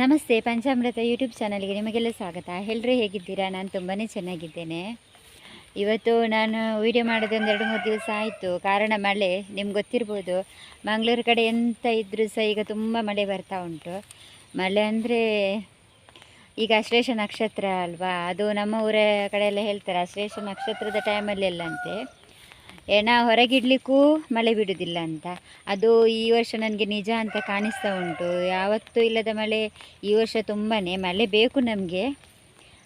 ನಮಸ್ತೆ, ಪಂಚಾಮೃತ ಯೂಟ್ಯೂಬ್ ಚಾನಲ್ಗೆ ನಿಮಗೆಲ್ಲ ಸ್ವಾಗತ. ಎಲ್ಲರೂ ಹೇಗಿದ್ದೀರಾ? ನಾನು ತುಂಬಾ ಚೆನ್ನಾಗಿದ್ದೇನೆ. ಇವತ್ತು ನಾನು ವೀಡಿಯೋ ಮಾಡೋದು ಒಂದು ಎರಡು ಮೂರು ದಿವಸ ಆಯಿತು. ಕಾರಣ ಮಳೆ, ನಿಮ್ಗೆ ಗೊತ್ತಿರ್ಬೋದು. ಮಂಗಳೂರು ಕಡೆ ಎಂತ ಇದ್ದರೂ ಸಹ ಈಗ ತುಂಬ ಮಳೆ ಬರ್ತಾ ಉಂಟು. ಮಳೆ ಅಂದರೆ ಈಗ ಅಶ್ಲೇಷ ನಕ್ಷತ್ರ ಅಲ್ವಾ? ಅದು ನಮ್ಮ ಊರ ಕಡೆ ಎಲ್ಲ ಹೇಳ್ತಾರೆ, ಅಶ್ಲೇಷ ನಕ್ಷತ್ರದ ಟೈಮಲ್ಲಿ ಅಂತೆ. ಎಣ ಹೊರಗಿಡ್ಲಿಕ್ಕೂ ಮಳೆ ಬಿಡುವುದಿಲ್ಲ ಅಂತ. ಅದು ಈ ವರ್ಷ ನನಗೆ ನಿಜ ಅಂತ ಕಾಣಿಸ್ತಾ ಉಂಟು. ಯಾವತ್ತೂ ಇಲ್ಲದ ಮಳೆ ಈ ವರ್ಷ ತುಂಬಾ ಮಳೆ ಬೇಕು ನಮಗೆ.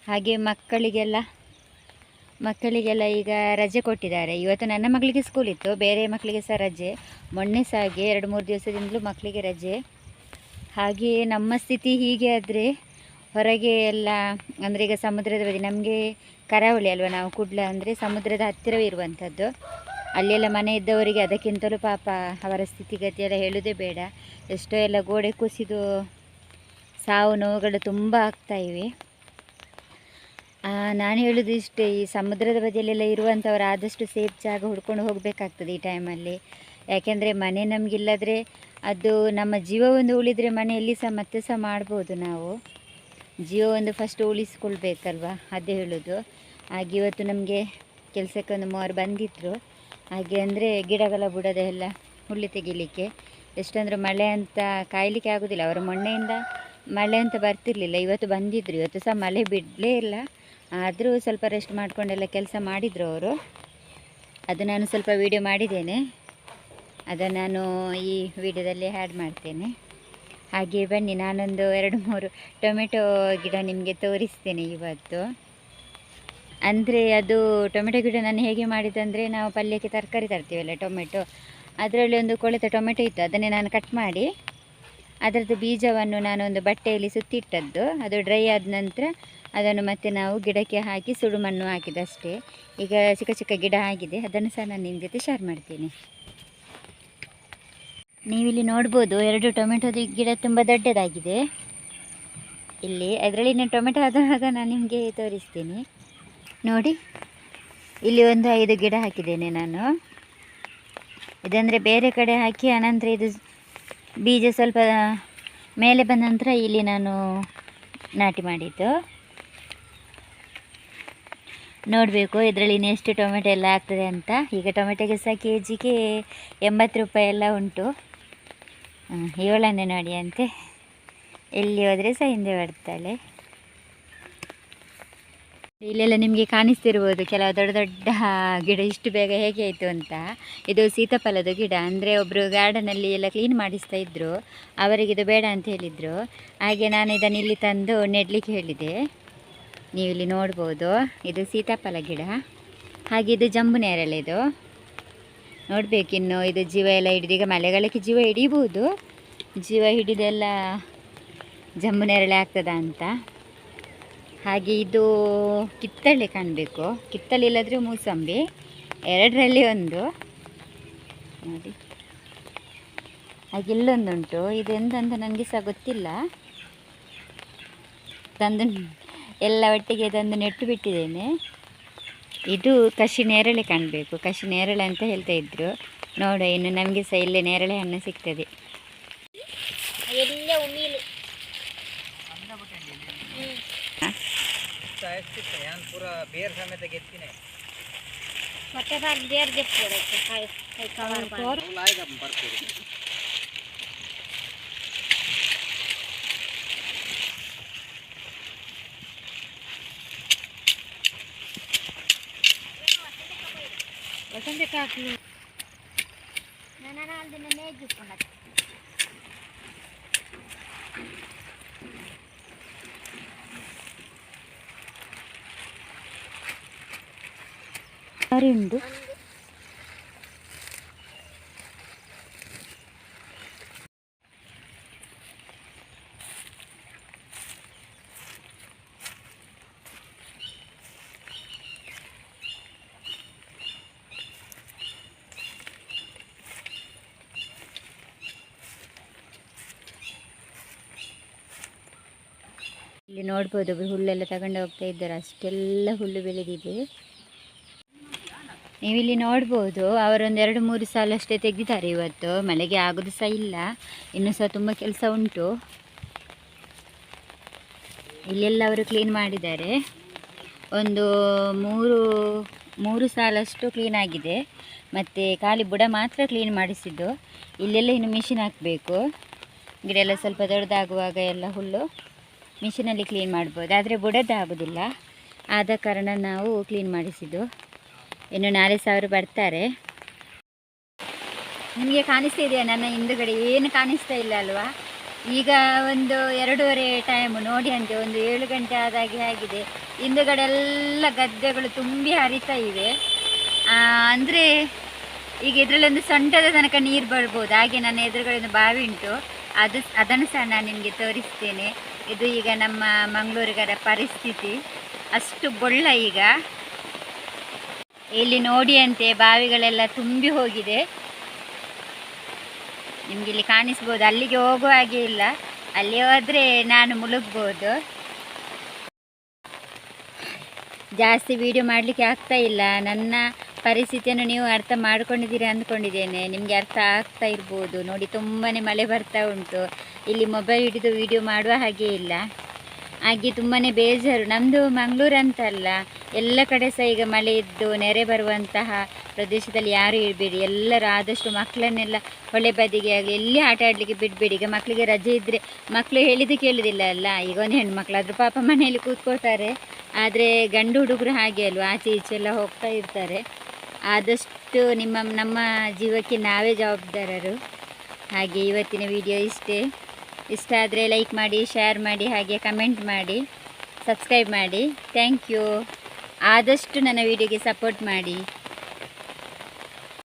ಹಾಗೆ ಮಕ್ಕಳಿಗೆಲ್ಲ ಮಕ್ಕಳಿಗೆಲ್ಲ ಈಗ ರಜೆ ಕೊಟ್ಟಿದ್ದಾರೆ. ಇವತ್ತು ನನ್ನ ಮಗಳಿಗೆ ಸ್ಕೂಲ್ ಇತ್ತು. ಬೇರೆ ಮಕ್ಕಳಿಗೆ ಸಹ ರಜೆ. ಮೊನ್ನೆ ಸಹ ಹಾಗೆ ಎರಡು ಮೂರು ದಿವಸದಿಂದಲೂ ಮಕ್ಕಳಿಗೆ ರಜೆ. ಹಾಗೆ ನಮ್ಮ ಸ್ಥಿತಿ ಹೀಗೆ ಆದರೆ ಹೊರಗೆ ಎಲ್ಲ, ಅಂದರೆ ಈಗ ಸಮುದ್ರದ ಬದಿ ನಮಗೆ ಕರಾವಳಿ ಅಲ್ವಾ ನಾವು ಕುಡ್ಲ ಅಂದರೆ ಸಮುದ್ರದ ಹತ್ತಿರವೇ ಇರುವಂಥದ್ದು ಅಲ್ಲೆಲ್ಲ ಮನೆ ಇದ್ದವರಿಗೆ ಅದಕ್ಕಿಂತಲೂ ಪಾಪ ಅವರ ಸ್ಥಿತಿಗತಿಯೆಲ್ಲ ಹೇಳೋದೇ ಬೇಡ. ಎಷ್ಟೋ ಎಲ್ಲ ಗೋಡೆ ಕುಸಿದು ಸಾವು ನೋವುಗಳು ತುಂಬ ಆಗ್ತಾ ಇವೆ. ಆ, ನಾನು ಹೇಳೋದು ಇಷ್ಟೇ ಈ ಸಮುದ್ರದ ಬದಿಯಲ್ಲೆಲ್ಲ ಇರುವಂಥವ್ರು ಆದಷ್ಟು ಸೇಫ್ ಜಾಗ ಹುಡ್ಕೊಂಡು ಹೋಗಬೇಕಾಗ್ತದೆ ಈ ಟೈಮಲ್ಲಿ ಯಾಕೆಂದರೆ ಮನೆ ನಮಗಿಲ್ಲದ್ರೆ ಅದು ನಮ್ಮ ಜೀವ ಒಂದು ಉಳಿದರೆ ಮನೆಯಲ್ಲಿ ಸಹ ಮತ್ತೆ ಸಹ ಮಾಡ್ಬೋದು ನಾವು. ಜೀವ ಒಂದು ಫಸ್ಟ್ ಉಳಿಸ್ಕೊಳ್ಬೇಕಲ್ವಾ? ಅದೇ ಹೇಳೋದು. ಹಾಗೆ ಇವತ್ತು ನಮಗೆ ಕೆಲಸಕ್ಕೆ ಒಂದು ಮೂವರು ಬಂದಿದ್ದರು ಹಾಗೆ ಅಂದರೆ ಗಿಡಗಳ ಬುಡದ ಎಲ್ಲ ಹುಳ್ಳಿ ತೆಗಿಲಿಕ್ಕೆ. ಎಷ್ಟಂದ್ರೆ ಮಳೆ ಅಂತ ಕಾಯಲಿಕ್ಕೆ ಆಗೋದಿಲ್ಲ. ಅವರು ಮೊನ್ನೆಯಿಂದ ಮಳೆ ಅಂತ ಬರ್ತಿರ್ಲಿಲ್ಲ. ಇವತ್ತು ಬಂದಿದ್ದರು ಇವತ್ತು ಸಹ ಮಳೆ ಬಿಡಲೇ ಇಲ್ಲ. ಆದರೂ ಸ್ವಲ್ಪ ರೆಸ್ಟ್ ಮಾಡಿಕೊಂಡೆಲ್ಲ ಕೆಲಸ ಮಾಡಿದರು ಅವರು. ಅದು ನಾನು ಸ್ವಲ್ಪ ವೀಡಿಯೋ ಮಾಡಿದ್ದೇನೆ. ಅದನ್ನು ನಾನು ಈ ವಿಡಿಯೋದಲ್ಲಿ ಆ್ಯಡ್ ಮಾಡ್ತೇನೆ. ಹಾಗೆ ಬನ್ನಿ. ನಾನೊಂದು ಎರಡು ಮೂರು ಟೊಮೆಟೊ ಗಿಡ ನಿಮಗೆ ತೋರಿಸ್ತೇನೆ ಇವತ್ತು. ಅಂದರೆ ಅದು ಟೊಮೆಟೊ ಗಿಡ ನಾನು ಹೇಗೆ ಮಾಡಿದ್ದಂದರೆ ನಾವು ಪಲ್ಯಕ್ಕೆ ತರಕಾರಿ ತರ್ತೀವಲ್ಲ ಟೊಮೆಟೊ, ಅದರಲ್ಲಿ ಒಂದು ಕೊಳೆತ ಟೊಮೆಟೊ ಇತ್ತು, ಅದನ್ನೇ ನಾನು ಕಟ್ ಮಾಡಿ, ಅದರದ್ದು ಬೀಜವನ್ನು ಒಂದು ಬಟ್ಟೆಯಲ್ಲಿ ಸುತ್ತಿಟ್ಟದ್ದು, ಅದು ಡ್ರೈ ಆದ ನಂತರ ಅದನ್ನು ಮತ್ತೆ ನಾವು ಗಿಡಕ್ಕೆ ಹಾಕಿ ಸುಡು ಮಣ್ಣು ಹಾಕಿದಷ್ಟೇ. ಈಗ ಚಿಕ್ಕ ಚಿಕ್ಕ ಗಿಡ ಆಗಿದೆ, ಅದನ್ನು ಸಹ ನಾನು ನಿಮ್ಮ ಜೊತೆ ಶೇರ್ ಮಾಡ್ತೀನಿ. ನೀವಿಲ್ಲಿ ನೋಡ್ಬೋದು, ಎರಡು ಟೊಮೆಟೊದ ಗಿಡ ತುಂಬ ದೊಡ್ಡದಾಗಿದೆ. ಇಲ್ಲಿ, ಅದರಲ್ಲಿ ನಾನು ಟೊಮೆಟೊ ಆದಾಗ ನಾನು ನಿಮಗೆ ತೋರಿಸ್ತೀನಿ. ನೋಡಿ. ಇಲ್ಲಿ ಒಂದು ಐದು ಗಿಡ ಹಾಕಿದ್ದೇನೆ ನಾನು. ಇದಂದರೆ ಬೇರೆ ಕಡೆ ಹಾಕಿ, ಆನಂತರ ಇದು ಬೀಜ ಸ್ವಲ್ಪ ಮೇಲೆ ಬಂದ ನಂತರ ಇಲ್ಲಿ ನಾನು ನಾಟಿ ಮಾಡಿದ್ದು. ನೋಡಬೇಕು, ಇದರಲ್ಲಿ ಇನ್ನೆಷ್ಟು ಟೊಮೆಟೊ ಎಲ್ಲ ಆಗ್ತದೆ ಅಂತ. ಈಗ ಟೊಮೆಟೊಗೆ ಸಹ ಕೆ ಜಿಗೆ ಎಂಬತ್ತು ರೂಪಾಯಿ ಎಲ್ಲ ಉಂಟು. ಇವಳನ್ನೇ ನೋಡಿ ಅಂತೆ ಎಲ್ಲಿ ಹೋದರೆ ಸಹ ಹಿಂದೆ ಬರ್ತಾಳೆ. ಇಲ್ಲೆಲ್ಲ ನಿಮಗೆ ಕಾಣಿಸ್ತಿರ್ಬೋದು ಕೆಲವು ದೊಡ್ಡ ದೊಡ್ಡ ಗಿಡ, ಇಷ್ಟು ಬೇಗ ಹೇಗೆ ಆಯಿತು ಅಂತ. ಇದು ಸೀತಾಫಲದ ಗಿಡ, ಅಂದರೆ ಒಬ್ಬರು ಗಾರ್ಡನಲ್ಲಿ ಎಲ್ಲ ಕ್ಲೀನ್ ಮಾಡಿಸ್ತಾ ಇದ್ದರು ಅವರಿಗೆ ಇದು ಬೇಡ ಅಂತ ಹೇಳಿದರು. ಹಾಗೆ ನಾನು ಇದನ್ನು ಇಲ್ಲಿ ತಂದು ನೆಡ್ಲಿಕ್ಕೆ ಹೇಳಿದೆ. ನೀವು ಇಲ್ಲಿ ನೋಡ್ಬೋದು, ಇದು ಸೀತಾಫಲ ಗಿಡ. ಹಾಗೆ ಇದು ಜಂಬು ನೇರಳೆ ಇದು. ನೋಡಬೇಕಿನ್ನು ಇದು ಜೀವ ಎಲ್ಲ ಹಿಡಿದು, ಈಗ ಮಳೆಗಾಲಕ್ಕೆ ಜೀವ ಹಿಡಿಬೋದು. ಜೀವ ಹಿಡಿದೆಲ್ಲ ಜಂಬು ನೇರಳೆ ಆಗ್ತದ ಅಂತ. ಹಾಗೆ ಇದು ಕಿತ್ತಳೆ ಕಾಣಬೇಕು. ಕಿತ್ತಳೆ ಇಲ್ಲದ್ರೆ ಮೂಸಂಬಿ, ಎರಡರಲ್ಲಿ ಒಂದು. ನೋಡಿ. ಹಾಗೆ ಇಲ್ಲೊಂದುಂಟು. ಇದು ಎಂದಂತ ನನಗೆ ಸಹ ಗೊತ್ತಿಲ್ಲ. ತಂದು ಎಲ್ಲ ಒಟ್ಟಿಗೆ ತಂದು ನೆಟ್ಟು ಬಿಟ್ಟಿದ್ದೇನೆ. ಇದು ಕಸಿ ನೇರಳೆ ಕಾಣಬೇಕು. ಕಸಿ ನೇರಳೆ ಅಂತ ಹೇಳ್ತಾ ಇದ್ರು. ನೋಡು, ಇನ್ನು ನಮಗೆ ಸಹ ಇಲ್ಲೇ ನೇರಳೆ ಹಣ್ಣು ಸಿಗ್ತದೆ. ಎಲ್ಲೇ ಉಮೀಲು ಪೂರ ಬೇರ್ ಸಮೇತ ಗೆತ್ತಿನೇ ಮತ್ತೆ ಬಾರಿ ಬೇರೆ ಗೆಪ್ಪಿಡಕ್ಕೆ ಕಾಯಿ ಕೈ ಕವರ್ ಮಾಡಿ. ಬರ್ತೀರಿ ವಸಂತ ಕಾಕಲು ನನ್ನ ದಿನ ನೇಜಿಸ್ಕೊಂಡ ಇಲ್ಲಿ ನೋಡ್ಬೋದು ಹುಲ್ಲೆಲ್ಲ ತಗೊಂಡು ಹೋಗ್ತಾ ಇದ್ದಾರೆ. ಅಷ್ಟೆಲ್ಲ ಹುಲ್ಲು ಬೆಳೆದಿದೆ. ನೀವಿಲ್ಲಿ ನೋಡ್ಬೋದು, ಅವರೊಂದು ಎರಡು ಮೂರು ಸಾಲ ಅಷ್ಟೇ ತೆಗೆದಿದ್ದಾರೆ ಇವತ್ತು. ಮಳೆಗೆ ಆಗೋದು ಸಹ ಇಲ್ಲ. ಇನ್ನೂ ಸಹ ತುಂಬ ಕೆಲಸ ಉಂಟು. ಇಲ್ಲೆಲ್ಲ ಅವರು ಕ್ಲೀನ್ ಮಾಡಿದ್ದಾರೆ. ಒಂದು ಮೂರು ಮೂರು ಸಾಲಷ್ಟು ಕ್ಲೀನ್ ಆಗಿದೆ. ಮತ್ತು ಖಾಲಿ ಬುಡ ಮಾತ್ರ ಕ್ಲೀನ್ ಮಾಡಿಸಿದ್ದು. ಇಲ್ಲೆಲ್ಲ ಇನ್ನು ಮಿಷಿನ್ ಹಾಕಬೇಕು. ಗಿಡ ಎಲ್ಲ ಸ್ವಲ್ಪ ದೊಡ್ಡದಾಗುವಾಗ ಎಲ್ಲ ಹುಲ್ಲು ಮಿಷಿನಲ್ಲಿ ಕ್ಲೀನ್ ಮಾಡ್ಬೋದು. ಆದರೆ ಬುಡದ್ದು ಆಗೋದಿಲ್ಲ. ಆದ ಕಾರಣ ನಾವು ಕ್ಲೀನ್ ಮಾಡಿಸಿದ್ದು. ಇನ್ನು ನಾಳೆ ಸಾವಿರ ಬರ್ತಾರೆ. ನಿಮಗೆ ಕಾಣಿಸ್ತಾ ಇದೆಯಾ ನನ್ನ ಹಿಂದುಗಡೆ? ಏನು ಕಾಣಿಸ್ತಾ ಇಲ್ಲ ಅಲ್ವಾ? ಈಗ ಒಂದು ಎರಡೂವರೆ ಟೈಮ್ ನೋಡಿ ಅಂತೆ ಒಂದು ಏಳು ಗಂಟೆ ಆದಾಗೆ ಆಗಿದೆ. ಹಿಂದುಗಡೆ ಎಲ್ಲ ಗದ್ದೆಗಳು ತುಂಬಿ ಹರಿತಾ ಇವೆ. ಅಂದರೆ ಈಗ ಇದರಲ್ಲಿ ಒಂದು ಸೊಂಟದ ತನಕ ನೀರು ಬರ್ಬೋದು. ಹಾಗೆ ನನ್ನ ಎದುರುಗಡೆ ಒಂದು ಬಾವಿ ಉಂಟು. ಅದು ಅದನ್ನು ಸಹ ನಾನು ನಿಮಗೆ ತೋರಿಸ್ತೇನೆ. ಇದು ಈಗ ನಮ್ಮ ಮಂಗಳೂರಿಗರ ಪರಿಸ್ಥಿತಿ. ಅಷ್ಟು ಬೊಳ್ಳ ಈಗ. ಇಲ್ಲಿ ನೋಡಿ ಅಂತೆ, ಬಾವಿಗಳೆಲ್ಲ ತುಂಬಿ ಹೋಗಿದೆ. ನಿಮ್ಗೆ ಇಲ್ಲಿ ಕಾಣಿಸ್ಬೋದು. ಅಲ್ಲಿಗೆ ಹೋಗುವ ಹಾಗೆ ಇಲ್ಲ. ಅಲ್ಲಿ ಹೋದ್ರೆ ನಾನು ಮುಳುಗ್ಬೋದು. ಜಾಸ್ತಿ ವಿಡಿಯೋ ಮಾಡಲಿಕ್ಕೆ ಆಗ್ತಾ ಇಲ್ಲ. ನನ್ನ ಪರಿಸ್ಥಿತಿಯನ್ನು ನೀವು ಅರ್ಥ ಮಾಡ್ಕೊಂಡಿದ್ದೀರಿ ಅಂದ್ಕೊಂಡಿದ್ದೇನೆ. ನಿಮಗೆ ಅರ್ಥ ಆಗ್ತಾ ಇರ್ಬೋದು. ನೋಡಿ ತುಂಬಾ ಮಳೆ ಬರ್ತಾ ಉಂಟು. ಇಲ್ಲಿ ಮೊಬೈಲ್ ಹಿಡಿದು ವಿಡಿಯೋ ಮಾಡುವ ಹಾಗೆ ಇಲ್ಲ. ಹಾಗೆ ತುಂಬಾ ಬೇಜಾರು. ನಮ್ಮದು ಮಂಗಳೂರು ಅಂತಲ್ಲ. ಎಲ್ಲ ಕಡೆ ಸಹ ಈಗ ಮಳೆ ಇದ್ದು ನೆರೆ ಬರುವಂತಹ ಪ್ರದೇಶದಲ್ಲಿ ಯಾರು ಇರಬೇಡಿ. ಎಲ್ಲರೂ ಆದಷ್ಟು ಮಕ್ಕಳನ್ನೆಲ್ಲ ಹೊಳೆ ಬದಿಗೆ ಆಗಲಿ, ಎಲ್ಲಿ ಆಟ ಆಡಲಿಕ್ಕೆ ಬಿಡಬೇಡಿ. ಈಗ ಮಕ್ಕಳಿಗೆ ರಜೆ ಇದ್ದರೆ ಮಕ್ಕಳು ಹೇಳಿದ್ದು ಕೇಳೋದಿಲ್ಲ ಅಲ್ಲ. ಈಗ ಒಂದು ಹೆಣ್ಮಕ್ಳು ಆದರೂ ಪಾಪ ಮನೆಯಲ್ಲಿ ಕೂತ್ಕೊಳ್ತಾರೆ. ಆದರೆ ಗಂಡು ಹುಡುಗರು ಹಾಗೆ ಅಲ್ವಾ? ಆಚೆ ಈಚೆ ಎಲ್ಲ ಹೋಗ್ತಾ ಇರ್ತಾರೆ. ಆದಷ್ಟು ನಿಮ್ಮ, ನಮ್ಮ ಜೀವಕ್ಕೆ ನಾವೇ ಜವಾಬ್ದಾರರು. ಹಾಗೆ ಇವತ್ತಿನ ವಿಡಿಯೋ ಇಷ್ಟೇ. ಇಷ್ಟ ಆದರೆ ಲೈಕ್ ಮಾಡಿ, ಶೇರ್ ಮಾಡಿ, ಹಾಗೆ ಕಮೆಂಟ್ ಮಾಡಿ, ಸಬ್ಸ್ಕ್ರೈಬ್ ಮಾಡಿ. Thank you. ಆದಷ್ಟು ನನ್ನ ವಿಡಿಯೋಗೆ ಸಪೋರ್ಟ್ ಮಾಡಿ.